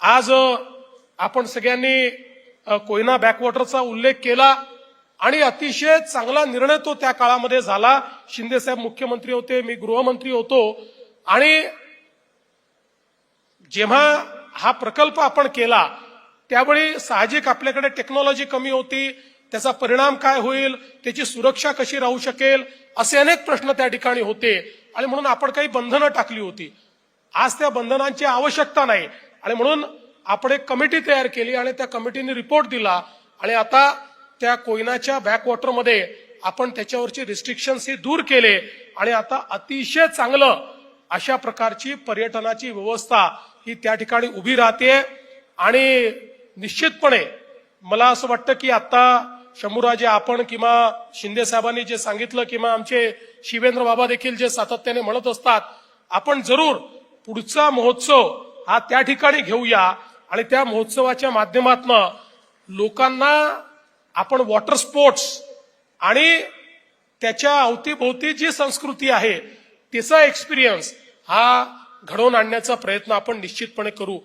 आज आपण सगळ्यांनी कोयना बॅकवॉटरचा उल्लेख केला आणि अतिशय चांगला निर्णय तो त्या काळामध्ये झाला. शिंदेसाहेब मुख्यमंत्री होते मी गृहमंत्री होतो. आणि जेव्हा हा प्रकल्प आपण केला त्यावेळी साहजिक आपल्याकडे टेक्नॉलॉजी कमी होती. त्याचा परिणाम काय होईल? त्याची सुरक्षा कशी राहू शकेल? असे अनेक प्रश्न त्या ठिकाणी होते. आणि म्हणून आपण काही बंधनं टाकली होती. आज त्या बंधनांची आवश्यकता नाही. आणि म्हणून आपण एक कमिटी तयार केली आणि त्या कमिटीने रिपोर्ट दिला. आणि आता त्या कोयनाच्या बॅकवॉटरमध्ये आपण त्याच्यावरची रिस्ट्रिक्शन्स हे दूर केले. आणि आता अतिशय चांगलं अशा प्रकारची पर्यटनाची व्यवस्था ही त्या ठिकाणी उभी राहते आणि निश्चितपणे मला असं वाटतं की आता शंभूराजे आपण किंवा शिंदे साहेबांनी जे सांगितलं किंवा आमचे शिवेंद्र बाबा देखील जे सातत्याने म्हणत असतात आपण जरूर पुढचा महोत्सव हा त्या ठिकाणी घेऊया. आणि त्या महोत्सवाच्या माध्यमातनं लोकांना आपण वॉटर स्पोर्ट्स आणि त्याच्या अवतीभोवती जी संस्कृती आहे तिचा एक्सपिरियन्स हा घडवून आणण्याचा प्रयत्न आपण निश्चितपणे करू.